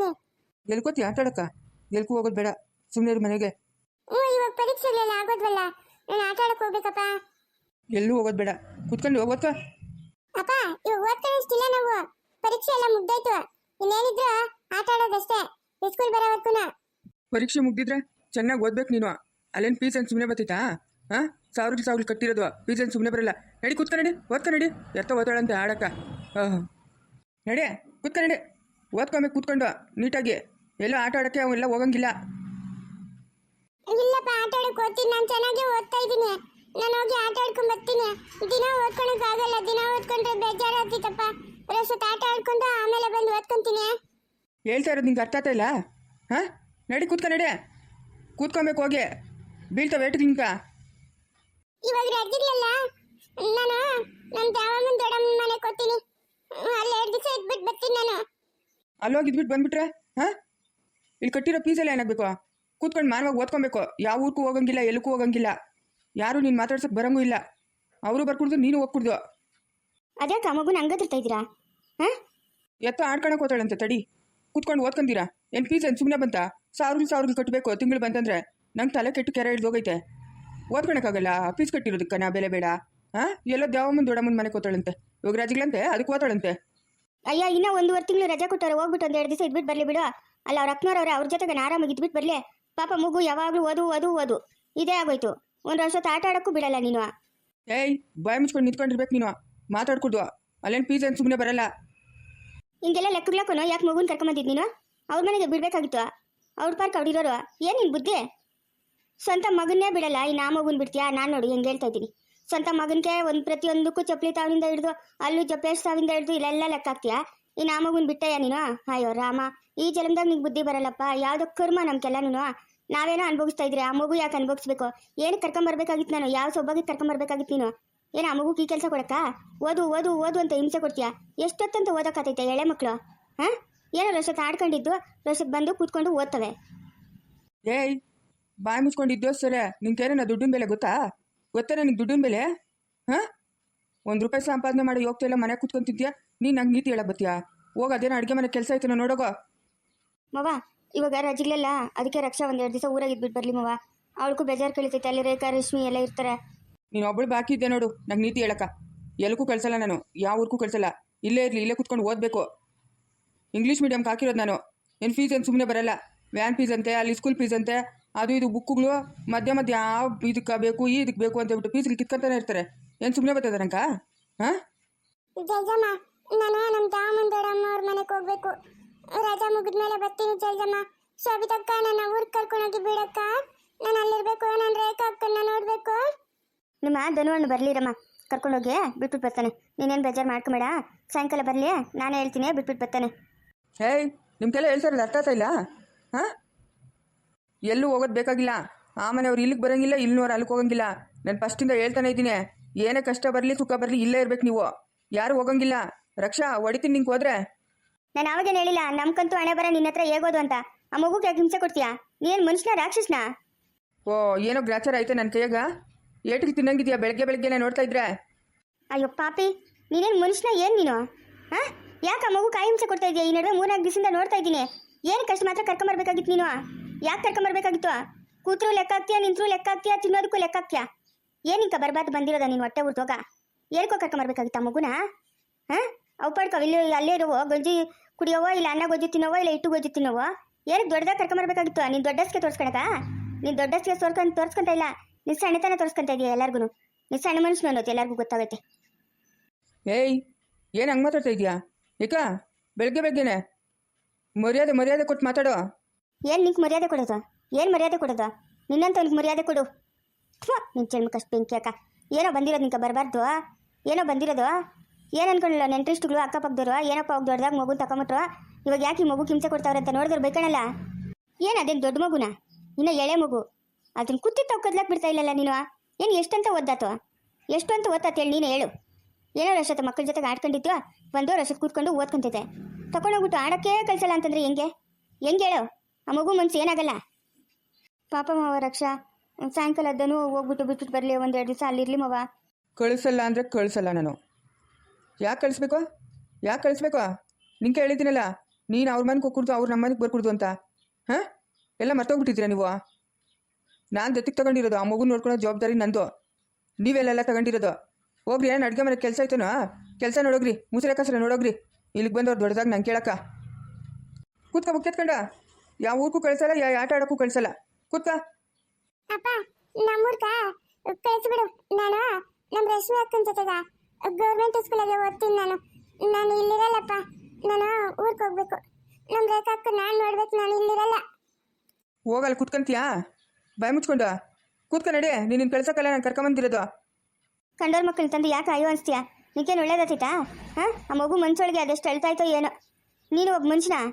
ಬರ್ತೀನಿ ಎಲ್ಕೋತಿ ಆಟ ಆಡಕ್ಕ ಎಲ್ಗೂ ಹೋಗೋದು ಬೇಡ. ಸುಮ್ಮನೆ ಮನೆಗೆ. ಹ್ಞೂ ಇವಾಗ ಪರೀಕ್ಷೆಗಳೆಲ್ಲ ಆಗೋದ್ವಲ್ಲ? ನಾನು ಆಟ ಆಡಕ್ ಹೋಗ್ಬೇಕಪ್ಪ. ಎಲ್ಲೂ ಹೋಗೋದು ಬೇಡ. ಕುತ್ಕೊಂಡು ಹೋಗೋತ್ಕ ಅಪ್ಪ ಇವಾಗ ಓದ್ಕೊಳ್ಳೋಷ್ಟಿಲ್ಲ ನಾವು. ಪರೀಕ್ಷೆ ಎಲ್ಲ ಮುಗ್ದಾಯ್ತು. ಇನ್ನೇನಿದ್ರು ಆಟ ಆಡೋದಷ್ಟೇ ಸ್ಕೂಲ್ ಬರೋವರ್ಕುನ ಪರೀಕ್ಷೆ ಮುಗ್ದಿದ್ರೆ ಚೆನ್ನಾಗಿ ಓದ್ಬೇಕು ನೀನು. ಅಲ್ಲೇನು ಫೀಸ್ ಏನು ಸುಮ್ಮನೆ ಬರ್ತೈತಾ? ಹಾಂ? ಸಾವಿರ ಸಾವಿರ ಕಟ್ಟಿರೋದು. ಫೀಸ್ ಏನು ಸುಮ್ಮನೆ ಬರಲ್ಲ. ನಡಿ ಕುತ್ಕ ನಡಿ. ಓದ್ಕ ನಡಿ. ಎತ್ತ ಓದಾಳಂತೆ ಆಡಕ್ಕ ಹಾಂ ನಡಿ ಕುತ್ಕ ನಡಿ. ಓದ್ಕೊಬೇಕು ಕೂತ್ಕೊಂಡು ನೀಟಾಗಿ. ಎಲ್ಲೋ ಆಟ ಆಡೋಕ್ಕೆ ಅವೆಲ್ಲ ಹೋಗಂಗಿಲ್ಲ. ಇಲ್ಲಪ್ಪ ಆಟ ಆಡಕ್ ಓದ್ತೀನಿ. ನಾನು ಚೆನ್ನಾಗಿ ಓದ್ತಾ ಇದ್ದೀನಿ. ನಾನು ಹೋಗಿ ಆಟ ಆಡ್ಕೊಂಡ್ ಬರ್ತೀನಿ. ದಿನ ಓದ್ಕೊಳಕ್ ಆಗಲ್ಲ. ದಿನ ಓದ್ಕೊಂಡ್ರೆ ಬೇಜಾರಾಗ್ತಿತ್ತಪ್ಪ. ರಸತ್ ಆಟ ಆಡ್ಕೊಂಡು ಆಮೇಲೆ ಬಂದು ಓದ್ಕೊಂತೀನಿ. ಹೇಳ್ತಾ ಇರೋದು ನಿಂಗೆ ಅರ್ಥ ಆಗ್ತಾ ಇಲ್ಲ? ಹಾಂ? ನಡಿ ಕೂತ್ಕೊ ನಡಿ. ಕೂತ್ಕೊಬೇಕು ಹೋಗಿ. ಬೀಳ್ತಾವೆ ಏಟು ನಿಂಕ ಇವಾಗ ರಜೆಗಳಲ್ಲ ನಾನು ನಮ್ಮ ದಾವಮ್ಮನ ದೊಡ್ಡಮ್ಮನ ಮನೆಗೆ ಕೊಡ್ತೀನಿ. ಅಲ್ಲಿ ಎರಡು ದಿವಸ ಇದ್ಬಿಟ್ಟು ಬರ್ತೀನಿ ನಾನು. ಅಲ್ಲೋಗಿ ಇದ್ಬಿಟ್ಟು ಬಂದ್ಬಿಟ್ರೆ ಹಾಂ? ಇಲ್ಲಿ ಕಟ್ಟಿರೋ ಫೀಸೆಲ್ಲ ಏನಾಗಬೇಕು? ಕೂತ್ಕೊಂಡು ಮಾನವಾಗಿ ಓದ್ಕೊಬೇಕು. ಯಾವ ಊರಿಗೂ ಹೋಗಂಗಿಲ್ಲ ಎಲ್ಲಕ್ಕೂ ಹೋಗಂಗಿಲ್ಲ. ಯಾರು ನೀನು ಮಾತಾಡ್ಸೋಕೆ ಬರಂಗೂ ಇಲ್ಲ. ಅವರು ಬರ್ಕೊಡ್ದು ನೀನು ಹೋಗ್ಕೊಡ್ದು. ಅದೇ ಆ ಮಗುನ ಹಂಗದಿರ್ತಾ ಇದ್ದೀರಾ? ಹಾಂ? ಎತ್ತ ಆಡ್ಕೊಳಕ್ಕೆ ಓದ್ತಾಳಂತೆ ತಡಿ. ಕೂತ್ಕೊಂಡು ಓದ್ಕೊಂತೀರಾ? ಏನು ಪೀಸ್ ಏನು ಸುಮ್ಮನೆ ಬಂತ? ಸಾವಿರ ಸಾವಿರ ಕಟ್ಟಬೇಕು ತಿಂಗಳು ಬಂತಂದ್ರೆ ನಂಗೆ ತಲೆ ಕೆಟ್ಟು ಕೆರೆ ಹಿಡ್ದು ಹೋಗೈತೆ. ಓದ್ಕೊಳಕ್ಕಾಗಲ್ಲ ಫೀಸ್ ಕಟ್ಟಿರೋದಕ್ಕೆ ನಾ ಬೆಲೆ ಬೇಡ. ಹಾಂ? ಎಲ್ಲೋ ದೇವಮ್ಮನ ದೊಡ್ಡಮ್ಮನ ಮನೆಗೆ ಓದ್ತಾಳಂತೆ ಯೋಗರಾಜಿಗಳಂತೆ ರಾಜಿಗಳಂತೆ ಅದಕ್ಕೆ ಓತಾಳಂತೆ ಅಯ್ಯ ಇನ್ನ ಒಂದೂವರೆ ತಿಂಗಳು ರಜೆ ಕೊಟ್ಟವ್ರೆ ಹೋಗ್ಬಿಟ್ಟು ಒಂದು ಎರಡು ದಿವಸ ಇದ್ಬಿಟ್ಟು ಬರಲಿ ಬಿಡು. ಅಲ್ಲ ಅವ್ರ ಅಕ್ಕನವ್ರವ್ರೆ ಅವ್ರ ಜೊತೆಗೆ ಆರಾಮಾಗಿ ಇದ್ಬಿಟ್ಟು ಬರಲಿ. ಪಾಪ ಮಗು ಯಾವಾಗಲೂ ಓದು ಓದು ಓದು. ಇದೇ ಆಗೋಯ್ತು. ಒಂದು ವರ್ಷ ಆಟ ಆಡೋಕ್ಕೂ ಬಿಡಲ್ಲ ನೀನು. ಏಯ್ ಬಾಯ್ ಮುಚ್ಕೊಂಡು ನಿಂತ್ಕೊಂಡಿರ್ಬೇಕು ನೀನು. ಮಾತಾಡ್ಕೊಡ್ದು. ಅಲ್ಲೇನು ಫೀಸ್ ಏನು ಸುಮ್ಮನೆ ಬರಲ್ಲ. ಹಿಂಗೆಲ್ಲ ಲೆಕ್ಕಗ್ಲಕ್ಕೂ ಯಾಕೆ ಮಗುನ ಕರ್ಕೊಂಬಂದಿದ್ದು ನೀನು? ಅವ್ರ ಮನೆಗೆ ಬಿಡ್ಬೇಕಾಗಿತ್ತು. ಅವ್ರ ಪಾರ್ಕ್ ಅವ್ರಿರೋರು ಏನು ನಿನ್ ಬುದ್ಧಿ? ಸ್ವಂತ ಮಗನ್ನೇ ಬಿಡಲ್ಲ. ಈ ನಾ ಮಗುನ್ ಬಿಡ್ತೀಯಾ? ನಾನು ನೋಡಿ ಹೆಂಗೆ ಹೇಳ್ತಾ ಇದ್ದೀನಿ. ಸ್ವಂತ ಮಗನಿಗೆ ಒಂದು ಪ್ರತಿಯೊಂದಕ್ಕೂ ಚಪ್ಪಲಿ ತಾವಿಂದ ಹಿಡಿದು, ಅಲ್ಲೂ ಜಪ್ಪೇಶ್ ತಾವಿಂದ ಹಿಡಿದು ಇಲ್ಲೆಲ್ಲ ಲೆಕ್ಕ ಹಾಕ್ತೀಯಾ? ಇನ್ನು ಆ ಮಗುನ್ ಬಿಟ್ಟಯ್ಯ ನೀನು? ಅಯ್ಯೋ ರಾಮ, ಈ ಜನ್ಮದಾಗ ನಿಂಗೆ ಬುದ್ಧಿ ಬರಲ್ಲಪ್ಪ. ಯಾವುದೋ ಕರ್ಮ ನಮ್ಗೆಲ್ಲ ನೀನು. ನಾವೇನೋ ಅನುಭವಿಸ್ತಾ ಇದ್ರೆ ಆ ಮಗು ಯಾಕೆ ಅನುಭವಿಸ್ಬೇಕು ಏನು ಕರ್ಕೊಂಬರ್ಬೇಕಾಗಿತ್ತು ನಾನು? ಯಾವ ಸೊಬ್ಬಾಗಿ ಕರ್ಕೊಂಬರ್ಬೇಕಾಗಿತ್ತು ನೀನು? ಏನು ಆ ಮಗುಗೆ ಈ ಕೆಲಸ ಕೊಡಕ್ಕ? ಓದು ಓದು ಓದು ಅಂತ ಹಿಂಸೆ ಕೊಡ್ತೀಯಾ? ಎಷ್ಟೊತ್ತಂತ ಓದೋಕ್ಕಾತೈತೆ ಎಳೆ ಮಕ್ಕಳು ಹಾಂ? ಏನೋ ರಸತ್ ಆಡ್ಕೊಂಡಿದ್ದು ರಸತ್ ಬಂದು ಕೂತ್ಕೊಂಡು ಓದ್ತವೆ. ಏಯ್, ಬಾಯಿ ಸರ? ಸರಿ ಏನೋ ದುಡ್ಡಿನ ಬೆಲೆ ಗೊತ್ತಾ? ಗೊತ್ತಾ ನನಗೆ ದುಡ್ಡಿನ ಮೇಲೆ ಹಾಂ? ಒಂದು ರೂಪಾಯಿ ಸಂಪಾದನೆ ಮಾಡಿ ಹೋಗ್ತಾ ಇಲ್ಲ ಮನೆ ಕೂತ್ಕೊಂತಿದ್ಯಾ ನೀನು ನಂಗೆ ನೀತಿ ಹೇಳ ಬತ್ತೀಯಾ? ಹೋಗ ಅದೇನೋ ಅಡುಗೆ ಮನೆ ಕೆಲಸ ಆಯ್ತು ನೋಡೋಗೋ. ಮವ ಇವಾಗ ರಜೆಗಳೆಲ್ಲ ಅದಕ್ಕೆ ರಕ್ಷಾ ಒಂದು ಎರಡು ದಿವಸ ಊರಾಗ ಇದ್ಬಿಟ್ಟು ಬರಲಿ ಮವ ಅವಳಿಗೂ ಬೇಜಾರು ಕಳಿತೈತೆ ಅಲ್ಲಿ ರೇಖಾ ರಶ್ಮಿ ಎಲ್ಲ ಇರ್ತಾರೆ. ನೀನು ಒಬ್ಬಳು ಬಾಕಿ ಇದ್ದೆ ನೋಡು ನಂಗೆ ನೀತಿ ಹೇಳಕ್ಕ. ಎಲ್ಲಕ್ಕೂ ಕಳ್ಸಲ್ಲ ನಾನು ಯಾವ ಊರಿಗೂ ಕಳ್ಸಲ್ಲ. ಇಲ್ಲೇ ಇರಲಿ ಇಲ್ಲೇ ಕುತ್ಕೊಂಡು ಓದಬೇಕು. ಇಂಗ್ಲೀಷ್ ಮೀಡಿಯಮ್ಗೆ ಹಾಕಿರೋದು ನಾನು. ಏನು ಫೀಸ್ ಏನು ಸುಮ್ಮನೆ ಬರಲ್ಲ? ವ್ಯಾನ್ ಫೀಸ್ ಅಂತೆ ಅಲ್ಲಿ ಸ್ಕೂಲ್ ಫೀಸ್ ಅಂತೆ ಅದು ಇದು ಬುಕ್ಗಳು ಮಧ್ಯ ಮಧ್ಯ ಯಾವ ಇದಕ್ಕೆ ಬೇಕು ಈ ಇದಕ್ಕೆ ಬೇಕು ಅಂತ ಹೇಳ್ಬಿಟ್ಟು ಪೀಸ್ಗೆ ಕಿತ್ಕೊಂತಾನೆ ಇರ್ತಾರೆ. ಏನು ಸುಮ್ಮನೆ ಬರ್ತದೆ ನಂಕ ಹಾಂ? ಜಲ್ಜಮ್ಮ ನಾನು ನಮ್ಮ ದಾಮನ್ ದೊಡ್ಡಮ್ಮ ಅವ್ರ ಮನೆಗೆ ಹೋಗ್ಬೇಕು. ರಜಾ ಮುಗಿದ್ಮೇಲೆ ಬರ್ತೀನಿ ಜಲ್ಜಮ್ಮ ಶೋಭಿತಕ್ಕ ನನ್ನ ಊರಿಗೆ ಕರ್ಕೊಂಡೋಗಿ ಬಿಡಕ್ಕ. ನಾನು ಅಲ್ಲಿರ್ಬೇಕು ನಾನು ರೇಖಾ ಅಕ್ಕನ್ನ ನೋಡ್ಬೇಕು. ನಿಮ್ಮ ಧನುವಣ್ಣ ಬರ್ಲಿರಮ್ಮ. ಕರ್ಕೊಂಡೋಗಿ ಬಿಟ್ಬಿಟ್ಟು ಬರ್ತಾನೆ. ನೀನೇನು ಬೇಜಾರು ಮಾಡ್ಕೊಬೇಡ. ಸಾಯಂಕಾಲ ಬರಲಿ ನಾನು ಹೇಳ್ತೀನಿ ಬಿಟ್ಬಿಟ್ಟು ಬರ್ತಾನೆ. ಹೇ ನಿಮ್ಗೆಲ್ಲ ಹೇಳ್ತಾರಲ್ಲ ಅರ್ಥ ಆಗ್ತಾ ಇಲ್ಲ? ಹಾಂ? ಎಲ್ಲೂ ಹೋಗೋದು ಬೇಕಾಗಿಲ್ಲ. ಆ ಮನೆಯವ್ರು ಇಲ್ಲಿಗೆ ಬರೋಂಗಿಲ್ಲ ಇಲ್ಲಿನವ್ರು ಅಲ್ಲಿಗೆ ಹೋಗಂಗಿಲ್ಲ. ನಾನು ಫಸ್ಟಿಂದ ಹೇಳ್ತಾನೆ ಇದ್ದೀನಿ ಏನೇ ಕಷ್ಟ ಬರಲಿ ಸುಖ ಬರಲಿ ಇಲ್ಲೇ ಇರ್ಬೇಕು ನೀವು. ಯಾರು ಹೋಗಂಗಿಲ್ಲ. ರಕ್ಷಾ ಹೊಡಿತೀನಿ ನಿಂಗೆ ಹೋದ್ರೆ. ನಾನು ಅವಾಗೇನು ಹೇಳಿಲ್ಲ ನಮ್ಕಂತೂ ಹಣೆ ಬರ ನಿನ್ನ ಹತ್ರ ಹೇಗೋದು ಅಂತ. ಆ ಮಗುಗೆ ಯಾಕೆ ಹಿಂಸೆ ಕೊಡ್ತೀಯಾ? ನೀನು ಮನುಷ್ಯನ ರಾಕ್ಷಸ್ನ? ಓ ಏನೋ ಗ್ರಾಚಾರ ಐತೆ ನನ್ನ ಕೈಯಾಗ. ಏಟಿಗೆ ತಿನ್ನಂಗಿದ್ಯಾ? ಬೆಳಗ್ಗೆ ಬೆಳಗ್ಗೆನೇ ನೋಡ್ತಾ ಇದ್ರೆ. ಅಯ್ಯೋ ಪಾಪಿ. ನೀನೇನು ಮನುಷ್ಯನ ಏನು ನೀನು? ಹಾಂ? ಯಾಕೆ ಆ ಮಗು ಕಾಯಿ ಹಿಂಸೆ ಕೊಡ್ತಾ ಇದೆಯಾ? ಈ ನಡುವೆ ಮೂರ್ನಾಲ್ಕು ದಿವಸದಿಂದ ನೋಡ್ತಾ ಇದ್ದೀನಿ. ಏನು ಕಷ್ಟ ಮಾತ್ರ ಕರ್ಕೊಂಬರ್ಬೇಕಾಗಿತ್ತು ನೀನು? ಯಾಕೆ ಕರ್ಕೊಂಬರ್ಬೇಕಾಗಿತ್ತು? ಕೂತ್ರು ಲೆಕ್ಕ ಹಾಕ್ತೀಯಾ, ನಿಂತರು ಲೆಕ್ಕ ಹಾಕ್ತೀಯಾ, ತಿನ್ನೋದಕ್ಕೂ ಲೆಕ್ಕ ಹಾಕ್ತೀಯಾ? ಏನಿಂಕ ಬರ್ಬಾರ್ದು ಬಂದಿರೋದ ನೀನು ಹೊಟ್ಟೆ ಉರ್ತೋಗ ಏರ್ಕೋ ಕರ್ಕೊಂಬರ್ಬೇಕಾಗಿತ್ತು ಮಗುನ? ಹಾಂ? ಅವು ಪಡ್ಕೊ, ಇಲ್ಲಿ, ಅಲ್ಲೇ ಇರುವೋ? ಗಂಜಿ ಕುಡಿಯೋವೋ, ಇಲ್ಲ ಅನ್ನ ಗೊಜ್ಜಿ ತಿನ್ನೋವೋ, ಇಲ್ಲ ಇಟ್ಟು ಗೊಜ್ಜಿ ತಿನ್ನೋವೋ? ಏನಕ್ಕೆ ದೊಡ್ಡದಾಗ ಕರ್ಕೊಂಬರ್ಬೇಕಾಗಿತ್ತು? ನೀನು ದೊಡ್ಡಸ್ಗೆ ತೋರಿಸ್ಕೊಳಕ? ನೀನು ದೊಡ್ಡಸ್ಗೆ ತೋರ್ಕೊಂಡು ತೋರಿಸ್ಕೊಂತ ಇಲ್ಲ. ನಿಸ್ ಸಣ್ಣತನ ತೋರಿಸ್ಕೊಂತ ಇದೆಯಾ ಎಲ್ಲರಿಗೂ ನೀನು ಸಣ್ಣ ಮನುಷ್ಯನ ಅನ್ನೋದು ಎಲ್ಲರಿಗೂ ಗೊತ್ತಾಗುತ್ತೆ. ಏಯ್, ಏನು ಹಂಗೆ ಮಾತಾಡ್ತಾ ಇದೀಯಾ? ಏಕ ಬೆಳಗ್ಗೆ ಬೆಳಗ್ಗೆನೆ ಮರ್ಯಾದೆ ಮರ್ಯಾದೆ ಕೊಟ್ಟು ಮಾತಾಡೋ. ಏನು ನಿಂಗೆ ಮರ್ಯಾದೆ ಕೊಡೋದು? ಏನು ಮರ್ಯಾದೆ ಕೊಡೋದು? ನಿನ್ನಂತ ಅವ್ನಿಗೆ ಮರ್ಯಾದೆ ಕೊಡು. ಥ್ವಾ ನಿನ್ನ ಚೆಲ್ಮಕಷ್ಟು ಬೆಂಕಿ ಅಕ್ಕ ಏನೋ ಬಂದಿರೋದು ನಿಂಗೆ ಬರಬಾರ್ದು? ಏನೋ ಬಂದಿರೋದು? ಏನು ಅನ್ಕೊಂಡಿಲ್ಲ? ನೆಂಟ್ರಿಸ್ಟ್ಗಳು ಅಕ್ಕಪಕ್ಕದವರು ಏನಪ್ಪ ಹೋಗಿ ದೊಡ್ಡದಾಗ ಮಗು ತಗೊಂಬಿಟ್ರು ಇವಾಗ ಯಾಕೆ ಈ ಮಗು ಹಿಂಸೆ ಕೊಡ್ತಾವ್ರೆ ಅಂತ ನೋಡಿದ್ರು ಬೈಕಣಲ್ಲ ಏನು ಅದೇನು ದೊಡ್ಡ ಮಗುನ? ಇನ್ನು ಎಳೆ ಮಗು. ಅದನ್ನ ಕುತ್ತಿ ತಗೊದ್ಲಕ್ಕೆ ಬಿಡ್ತಾ ಇಲ್ಲಲ್ಲ ನೀನು? ಏನು ಎಷ್ಟಂತ ಓದ್ದಾತು ಎಷ್ಟು ಅಂತ ಓದ್ತಾತ ಹೇಳಿ ನೀನು ಹೇಳು. ಏನೋ ರಶತ ಮಕ್ಕಳ ಜೊತೆಗೆ ಆಡ್ಕೊಂಡಿದ್ಯೋ? ಒಂದು ರಶತ್ ಕೂತ್ಕೊಂಡು ಓದ್ಕೊಂತಿದ್ದೆ. ತಗೊಂಡೋಗ್ಬಿಟ್ಟು ಆಡೋಕ್ಕೇ ಕಳಿಸಲ್ಲ ಅಂತಂದ್ರೆ ಹೆಂಗೆ? ಹೆಂಗೆ ಹೇಳು? ಆ ಮಗು ಮನ್ಸು ಏನಾಗಲ್ಲ. ಪಾಪ ಮಾವ ರಕ್ಷಾ, ಸಾಯಂಕಾಲ ಅದನ್ನು ಹೋಗ್ಬಿಟ್ಟು ಬಿಟ್ಬಿಟ್ಟು ಬರಲಿ ಒಂದೆರಡು ದಿವಸ ಅಲ್ಲಿರ್ಲಿ ಮಾವ. ಕಳಿಸಲ್ಲ ಅಂದರೆ ಕಳಿಸಲ್ಲ ನಾನು. ಯಾಕೆ ಕಳಿಸ್ಬೇಕು? ಯಾಕೆ ಕಳಿಸ್ಬೇಕು? ನಿಂಗೆ ಹೇಳಿದ್ದೀನಲ್ಲ ನೀನು ಅವ್ರ ಮನೆಗೆ ಹೋಗ್ಕೊಡ್ದು ಅವ್ರು ನಮ್ಮ ಮನೆಗೆ ಬರ್ಕೊಡ್ದು ಅಂತ. ಹಾಂ? ಎಲ್ಲ ಮರ್ತೋಗ್ಬಿಟ್ಟಿದ್ದೀರಾ ನೀವು? ನಾನು ದತ್ತಿಗೆ ತಗೊಂಡಿರೋದು, ಆ ಮಗು ನೋಡ್ಕೊಳ್ಳೋ ಜವಾಬ್ದಾರಿ ನಂದು. ನೀವೆಲ್ಲ ತಗೊಂಡಿರೋದು. ಹೋಗ್ರಿ ಏನು ಅಡುಗೆ ಮನೆ ಕೆಲಸ ಆಯ್ತೇನೋ ಕೆಲಸ ನೋಡೋಗ್ರಿ, ಮುಸುರೆ ಕಸರ ನೋಡೋಗ್ರಿ. ಇಲ್ಲಿಗೆ ಬಂದವ್ರು ದೊಡ್ಡದಾಗ ನಂಗೆ ಕೇಳಕ್ಕ. ಕೂತ್ಕ ಮುಖ್ಯತ್ಕಂಡ ಯಾವ ಊರಿಗೂ ಕಳ್ಸಲ್ಲ ಯಾ ಆಟ ಆಡೋಕ್ಕೂ ಕಳ್ಸಲ್ಲ. ಕೂತ್ಕ. ಅಪ್ಪ ನಮ್ಮೂರ್ಗ ಕಳಿಸ್ಬಿಡು. ನಾನು ನಮ್ಮ ರಶ್ಮಿ ಅಕ್ಕನ ಜೊತೆಗ? ಗೌರ್ಮೆಂಟ್ ಸ್ಕೂಲಲ್ಲಿ ಓದ್ತೀನಿ ನಾನು. ನಾನು ಇಲ್ಲಿರಲ್ಲಪ್ಪ. ನಾನು ಊರಿಗೆ ಹೋಗ್ಬೇಕು. ನಮ್ಮ ರೇಖಾ ಅಕ್ಕ ನಾನು ನೋಡ್ಬೇಕು ನಾನು ಇಲ್ಲಿರಲ್ಲ. ಹೋಗಲ್ಲ ಕೂತ್ಕಂತೀಯಾ? ಭಯ ಮುಚ್ಕೊಂಡು. ಕೂತ್ಕ ನಡಿ ನೀನು ಕಳ್ಸಕ್ಕಲ್ಲ ನಾನು ಕರ್ಕೊಂಬಂದಿರೋದು. ಕಂಡೋರ್ ಮಕ್ಕಳು ತಂದು ಯಾಕೆ ಅಯ್ಯೋ ಅನ್ಸ್ತೀಯಾ? ನಿಂಗೇನು ಒಳ್ಳೇದಾಯ್ತಾ ಹಾಂ? ಆ ಮಗು ಮನ್ಸೊಳಗೆ ಅದೆಷ್ಟು ಅಳ್ತಾಯ್ತೋ ಏನೋ. ನೀನು ಒಬ್ಬ ಮನುಷ್ಯನ?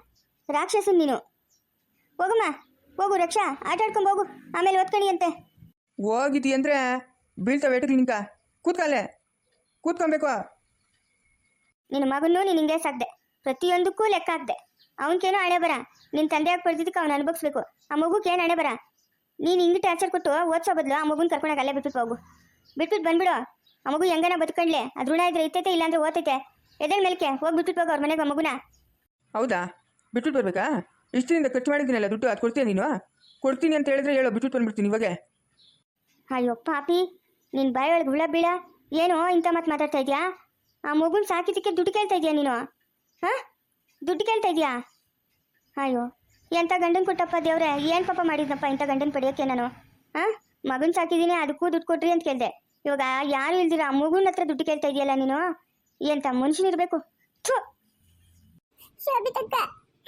ರಾಕ್ಷಸನ್ ನೀನು. ಹೋಗಮ್ಮ ಹೋಗು ರಕ್ಷಾ ಆಟ ಆಡ್ಕೊಂಡು ಹೋಗು ಆಮೇಲೆ ಓದ್ಕಣಿ ಅಂತೆ. ಹೋಗಿದ್ದಿ ಅಂದರೆ ಬೀಳ್ತಾವೆ ಏಟಕ್ಕೆ ನಿಂಕ ಕೂತ್ಕಲ್ಲೇ ಕೂತ್ಕೊಬೇಕು. ನಿನ್ನ ಮಗನೂ ನೀನು ಹಿಂಗೆ ಸಾಕ್ದೆ. ಪ್ರತಿಯೊಂದಕ್ಕೂ ಲೆಕ್ಕ ಹಾಕ್ದೆ. ಅವನಿಗೇನೋ ಹಣೆ ಬರ. ನಿನ್ನ ತಂದೆಯಾಗಿ ಪಡೆದಿದ್ದಕ್ಕೆ ಅವ್ನು ಅನುಭವಿಸ್ಬೇಕು. ಆ ಮಗುಗೇನು ಹಣೆ ಬರ? ನೀನು ಹಿಂಗೆ ಟಾರ್ಚರ್ ಕೊಟ್ಟು ಓದ್ಸೋ ಬದಲು ಆ ಮಗುನ ಕರ್ಕೊಂಡಾಗ ಅಲ್ಲೇ ಬಿಟ್ಟು ಹೋಗು. ಬಿಟ್ಬಿಟ್ಟು ಬಂದ್ಬಿಡು. ಆ ಮಗು ಹೆಂಗನ ಬದುಕೊಂಡ್ಲೆ ಅದು ಋಣ ಇದ್ರೆ ಇತ್ತೈತೆ ಇಲ್ಲಾಂದ್ರೆ ಓದೈತೆ ಎದೇ ಮೇಲ್ಕೆ? ಹೋಗಿ ಬಿಟ್ಬಿಟ್ಟು ಹೋಗು ಅವ್ರ ಮನೆಗೆ ಆ ಮಗುನ. ಹೌದಾ? ಬಿಟ್ಬಿಟ್ಟು ಬರ್ಬೇಕಾ? ಇಷ್ಟರಿಂದ ಖರ್ಚು ಮಾಡಿದ್ದೀನಲ್ಲ ದುಡ್ಡು ಅದು ಕೊಡ್ತೀಯ ನೀನು? ಕೊಡ್ತೀನಿ ಅಂತ ಹೇಳಿದ್ರೆ ಹೇಳೋ ಬಿಟ್ಟು ಬಂದ್ಬಿಡ್ತೀನಿ ಇವಾಗೆ. ಅಯ್ಯೋ ಪಾಪಿ ನಿನ್ನ ಬಾಯೊಳಗೆ ಹುಳ ಬೀಳ ಏನೋ ಇಂಥ ಮಾತು ಮಾತಾಡ್ತಾ ಇದೆಯಾ? ಆ ಮಗುನ ಸಾಕಿದ್ದಕ್ಕೆ ದುಡ್ಡು ಕೇಳ್ತಾ ಇದೆಯಾ ನೀನು? ಹಾಂ? ದುಡ್ಡು ಕೇಳ್ತಾ ಇದೆಯಾ? ಅಯ್ಯೋ ಎಂಥ ಗಂಡನ ಕೊಟ್ಟಪ್ಪ ದೇವ್ರೆ ಏನು ಪಾಪ ಮಾಡಿದ್ನಪ್ಪ ಇಂಥ ಗಂಡನ ಪಡೆಯೋಕ್ಕೆ ನಾನು? ಹಾಂ? ಮಗನ ಸಾಕಿದ್ದೀನಿ ಅದಕ್ಕೂ ದುಡ್ಡು ಕೊಟ್ರಿ ಅಂತ ಕೇಳಿದೆ. ಇವಾಗ ಯಾರು ಇಲ್ದಿರ ಆ ಮಗುನ ಹತ್ರ ದುಡ್ಡು ಕೇಳ್ತಾ ಇದೆಯಲ್ಲ ನೀನು? ಎಂಥ ಮನುಷ್ಯನಿರಬೇಕು ಥು! ಶೋಭಿತಕ್ಕ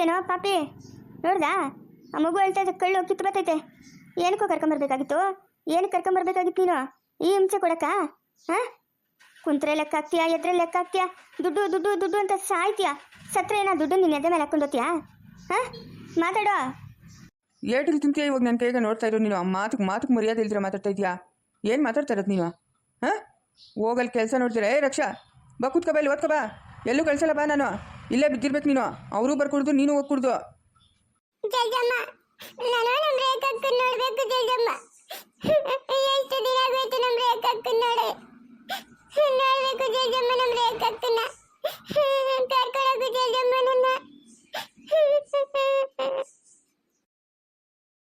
ನೋಡ್ತೇನೋ ಪಾಪಿ. ನೋಡ್ದಾ? ಆ ಮಗು ಹೇಳ್ತಾ ಇದ್ದ ಕಳ್ಳು ಕಿತ್ತು ಬರ್ತೈತೆ. ಏನಕ್ಕೋ ಕರ್ಕೊಂಬರ್ಬೇಕಾಗಿತ್ತು? ಏನಕ್ಕೆ ಕರ್ಕೊಂಬರ್ಬೇಕಾಗಿತ್ತು ನೀನು? ಈ ಹಿಂಸೆ ಕೊಡಕ್ಕ? ಹಾಂ? ಕುಂತ್ರೆ ಲೆಕ್ಕ ಹಾಕ್ತೀಯಾ? ಎದ್ರೆ ಲೆಕ್ಕ ಹಾಕ್ತೀಯಾ? ದುಡ್ಡು ದುಡ್ಡು ದುಡ್ಡು ಅಂತ ಸಾಯ್ತೀಯಾ? ಸತ್ರ ಏನೋ ದುಡ್ಡು ನಿನ್ನ ಎದೆ ಮೇಲೆ ಹಾಕೊಂಡು ಹೋಗ್ತೀಯಾ ಹಾಂ? ಮಾತಾಡೋ? ಏಟಿಲ್ ತಿಂತೀಯ ಇವಾಗ ನನ್ನ ಕೈಗೆ ನೋಡ್ತಾ ಇರೋ ನೀನು? ಆ ಮಾತಿಗೆ ಮರ್ಯಾದೆ ಇಲ್ದಿರ ಮಾತಾಡ್ತಾ ಇದೀಯಾ ಏನು ಮಾತಾಡ್ತಾ ಇರೋದು ನೀನು? ಹಾಂ? ಹೋಗಲ್ಲಿ ಕೆಲಸ ನೋಡ್ತೀರಾ? ಏ ರಕ್ಷಾ, ಬಾ ಕೂತ್ಕೋ ಇಲ್ಲಿ ಓದ್ಕೋ ಬಾ. ಎಲ್ಲೂ ಕಳ್ಸಲ್ಲ ಬಾ ನಾನು. ಇಲ್ಲೇ ಬಿದ್ದಿರ್ಬೇಕು ನೀನು. ಅವರು ಬರ್ಕೊಡ್ದು, ನೀನು ಹೋಗಿ ಕುಡ್ದು ಜಗ್ಗಮ್ಮ, ನಾನು ನಮ್ಮ ರೇಖಕ್ಕನ್ನು ನೋಡಬೇಕು ಜಗ್ಗಮ್ಮ. ಎಷ್ಟು ದಿನ ಆಗೋಯ್ತು ನಮ್ಮ ರೇಖಕ್ಕನ್ನು ನೋಡಿ. ನೋಡಬೇಕು ಜಗ್ಗಮ್ಮ ನಮ್ಮ ರೇಖಕ್ಕನ್ನ. ಕರ್ಕೊಳ್ಳೋಕು ಜಗ್ಗಮ್ಮ ನನ್ನ.